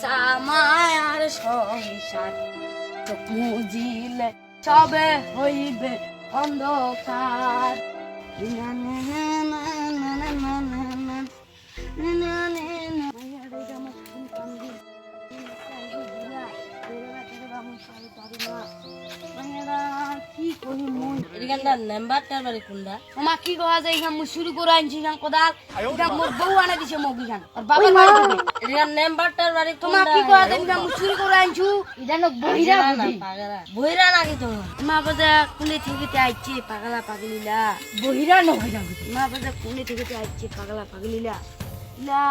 সামায়ার সংসার চোখ সবে হইবে অন্ধকার। এখানটা নাম্বারটার বাড়ি কোনটা তোমার কি কওয়া যায় এখান মুই শুরু করে আনছি এখান কোদাল এখান মোর বউ আনে দিছে মোক এখান আর বাবার বাড়ি থেকে নাম্বারটার বাড়ি তোমার কি কওয়া যায় এখান মুই করে আনছু এটা বহিরা বহিরা নাকি তোমার মা বাজা কুলে থেকে আইছে পাগলা পাগলিলা বহিরা নহিরা মা বাজা থেকে আইছে পাগলা পাগলিলা লা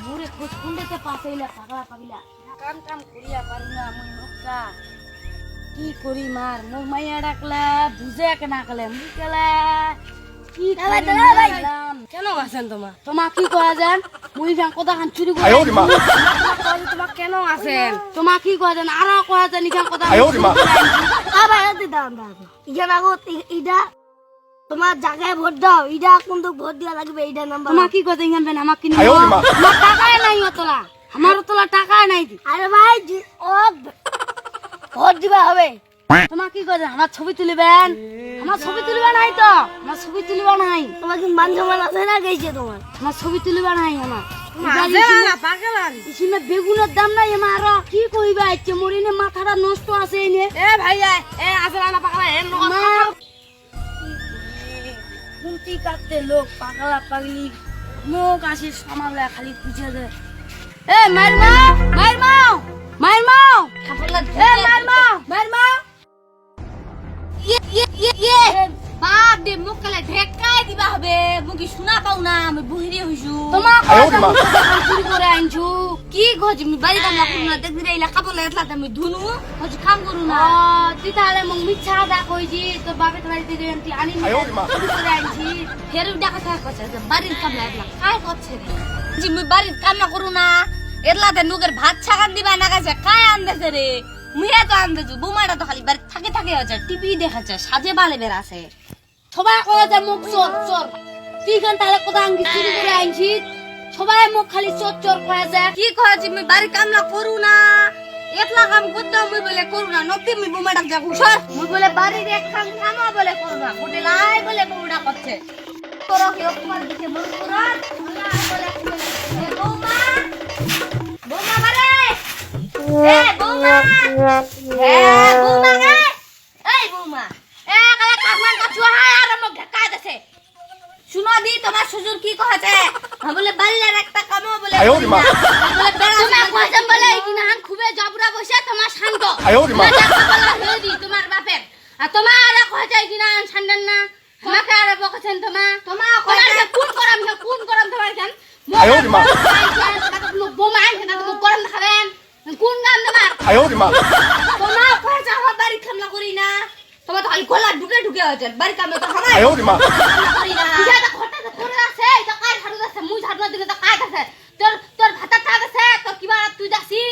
বুড়ে খোঁজ কুন্ডেতে পাগলা পাগলা কাম কাম করিয়া পারি না মুই নকা কি করি মার? মোর মাইয়া ডাকলা বুঝে এক না কলে মুই কি কেন আছেন তোমার? তোমার কি করা যান মুই যান কথা খান চুরি করে? তোমার কেন আছেন? তোমার কি করা যান আরও করা যান ইখান কথা আবার দিতাম দাদা ইটা আগত ইটা তোমার জায়গায় ভোট দাও। ইটা কিন্তু ভোট দেওয়া লাগবে এইটা নাম্বার তোমার কি কথা ইখান বেন আমাকে কিনে আমার টাকাই নাই অতলা। আমার অতলা টাকাই নাই। আরে ভাই ও ভোট দিবা হবে। তোমার কি কথা আমার ছবি তুলিবেন? আমার ছবি তুলিবা নাই তো? আমার ছবি তুলিবা নাই। তোমার কি মান সম্মান আছে না গেছে তোমার? আমার ছবি তুলিবা নাই আমার বেগুনের দাম নাই আমার কি কইবা আইছে মরিনে মাথাটা নষ্ট আছে এনে। এ ভাইয়া এ আসলে না পাগলা এ কুন্তি কাটতে লোক পাগলা পাগলি। মুখ আসি সামালে খালি পুছে দে এ মার মাও মার মাও! মার এ মার মাও ইয়ে ইয়ে ইয়ে ইয়ে। বাপ দে মোক কালে ঢেকাই দিবা হবে। কি শুনা পাও না আমি বহিরে হইছু তোমার কথা মুখে চুরি করে আনছু। কি গজ আমি বাড়ি কাম না করুন না দেখবি রে ইলা কাপড় লাগলা আমি ধুনু। হচ্ছে কাম করু না। তুই তাহলে মোক মিথ্যা দা কইছি তোর বাপে তোমার দিদি আনতি আনি চুরি করে আনছি। ফের ডাকা থাকা করছে বাড়ির কাম লাগলা কাই করছে রে জি মুই বাড়ির কাম না করু না। এরলাতে নুকের ভাত ছাগান দিবা না গেছে কাই আনদেছে রে মুইয়া তো আনদেছু বুমাটা তো খালি বাড়ি থাকে থাকে আছে টিভি দেখাচ্ছে সাজে বালে বেরাছে সবাই কয়ে যে মুখ চোর চোর তুই কেন তাহলে কোথা আনকি চুরি করে আনছি সবাই মুখ খালি চোর চোর কয়ে যে কি কইছি মুই বাড়ির কাম না করু না একলা কাম করতে মুই বলে করু না নতি মুই বুমাটা যা ঘুষর মুই বলে বাড়ির এক কাম কাম বলে করু না গোটে লাই বলে বুমাটা করছে তোর কি অপমান দিতে মন করার বলে শুনো দি তোমার শ্বশুর কি কহেছে? বলে বাল্যের একটা কামো বলে তোমার কহেছে বলে নাহান খুবে জবরা বসে তোমার শান্ত তোমার বাপের। আর তোমার আর কহেছে কি না শান্ডান না। আমাকে আর বকেছেন তোমার তোমার কোন করম কোন করম তোমার কেন? আয় ওরে মা কয় যা বাড়ি খামলা করি না। তোমার তো খালি গলা ঢুকে ঢুকে হয়েছে বাড়ি কামে তো আমার আয় ওরে করি না। ইয়া তো খটা তো করে আছে তো কাই ঝাড়ু আছে মুই ঝাড়ু দিকে তো কাই আছে। তোর তোর ভাতা ঠাক আছে তোর কিবা তুই যাসি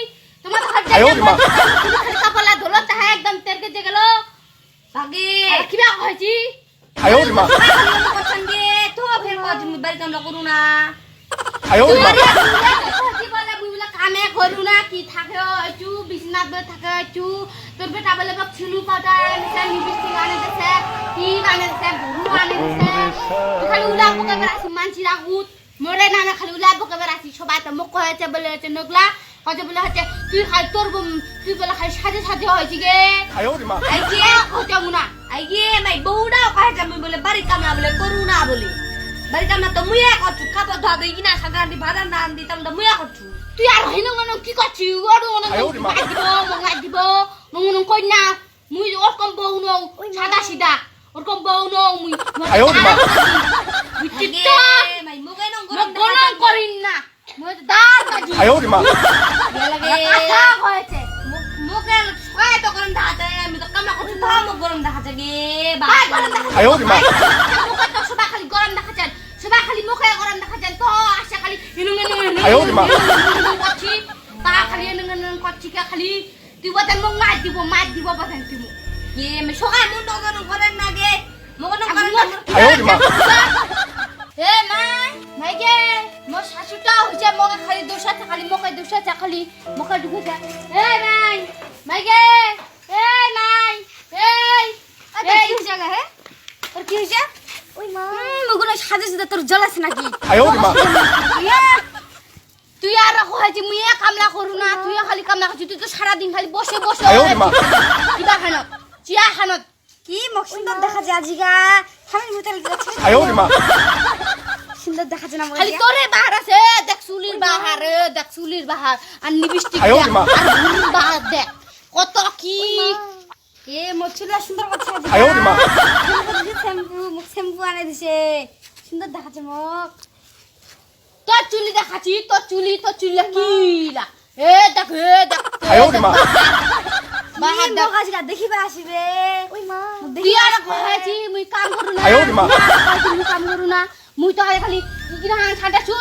তোমার তো হাত যায় মা খালি কাপলা ধলো তাহা একদম তেরকে যে গেল। ভাগে কিবা হয়েছি আয় ওরে তো ফের বাড়ি কামলা করু না। আয় ওরে কামে করু না কি থাকে চু বিছনা বে থাকে চু তোর বেটা বলে বাপ ছিলু পাতা এনেছে গানে আনেছে কি আনেছে গানে আনেছে। খালি উলা পোকা মানছি মানছিরা উত মরে না না খালি উলা পোকা বেড়াছি সবাই তো মুখ হয়েছে বলে হচ্ছে নগলা। হচ্ছে বলে হচ্ছে তুই খাই তোর তুই বলে খাই সাথে সাথে হয়েছি গে। আই গে হচ্ছে না আই গে মাই বউডাও কয়ে যাবে বলে বাড়ি কামলা বলে করু না বলে। বাড়ি কামলা তো মুয়া করছু খাবার ধোয়া দিই কিনা সাধারণ ভাজার না তাম তাহলে মুয়া করছু তুই আর হইন মনে কি করছি ওর মনে মাই দিব মঙ্গলাই দিব মঙ্গন কই না? মুই ওর কম বউ নও সাদা সিদা ওর কম বউ নও মুই আয়ো মা। বিচিত্তা মাই মুগে নং গরম গরম করিন না। মুই দার কাজি আয়ো মা। লাগে আ হয়েছে। মুগে কয় তো গরম দাহাতে আমি মুখে গরম দেখাছেন তো আশা খালি এনুং এনুং এনুং আয় ওরে মা। এনুং করছি তা খালি এনুং এনুং করছি কে খালি তুই বতেন মোক মার দিব মার দিব বতেন তুই মোক গে মে সকাল মুন্ড গরম করেন না গে মুগে নং করেন না 哎呦我的妈！ এ মা মাইকে মোর শাশুটা হইছে মকে খালি দোষাতে খালি মকে দোষাতে খালি মকে ঢুকে এই মাই মাইগে এই মাই এই এই কি জায়গা হে তোর কি হইছে ওই মা মগুলো সাজে সাজে তোর জ্বলাছে নাকি 哎呦我的妈！ তুই আর রাখো হাজি মুই কামলা করু না তুই খালি কামলা করছিস তুই তো সারাদিন খালি বসে বসে কিবা খানত চিয়া খানত কি মোক সুন্দর দেখা যায় আজিগা আমি মুতাল গেছি আয়ো মা। সুন্দর দেখা যায় না খালি তোরে বাহার আছে দেখ সুলির বাহার দেখ সুলির বাহার আর নিবিষ্টি আয়ো মা। আর ভুরির বাহার দেখ কত কি। এ মোক সুন্দর কথা আয়ো মা। শ্যাম্পু মোক শ্যাম্পু আনে দিছে। সুন্দর দেখা যায় মোক। তোর চুলি দেখাচ্ছি তোর চুলি তোর চুলি কিলা এ দেখ এ দেখ। মা। হাত দেখ। কাজ মা কাম করু না। কাম করু না মুই কিনা ছাটা ছু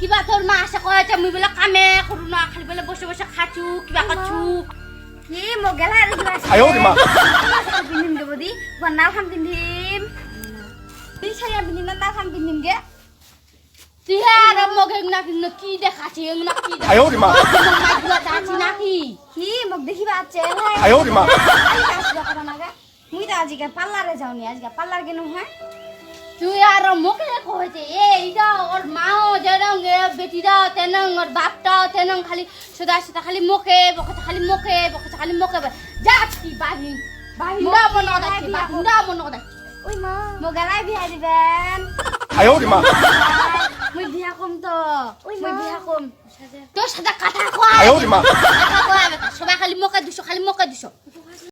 কিবা তোর মা আসে কইছে মুই বলে কামে করু না। খালি বলে বসে বসে খাচু কিবা খাচু কি মগেলা আর কিবা আয়ো মা। বিনিম দেবদি বন্না খাম না খাম বিনিম গে। তুই আর মগে না কি দেখাছি না কি আয় ওরে মা মাইগুলা যাচ্ছি নাকি কি মগ দেখি বাচ্চা আয় ওরে মা মুই তো আজকে পার্লারে যাওনি আজকে পার্লার কেন হ্যাঁ তুই আর মুখ লেখো হয়েছে এইটা ওর মাও যেরং বেটিরাও তেনং ওর বাপটাও তেনং খালি সদা সদা খালি মুখে বকছে খালি মুখে বকছে খালি মুখে যাচ্ছি বাহিন বাহিন্দা মনে দাচ্ছি বাহিন্দা মনে দাচ্ছি ওই মা মোগালাই বিহাই দিবেন আয় ওরে মা মুই বিয়া কম তো। মুই বিয়া কম। তোর সাথে কথা কয় সবাই খালি মকা দিছো খালি মকা দিছো।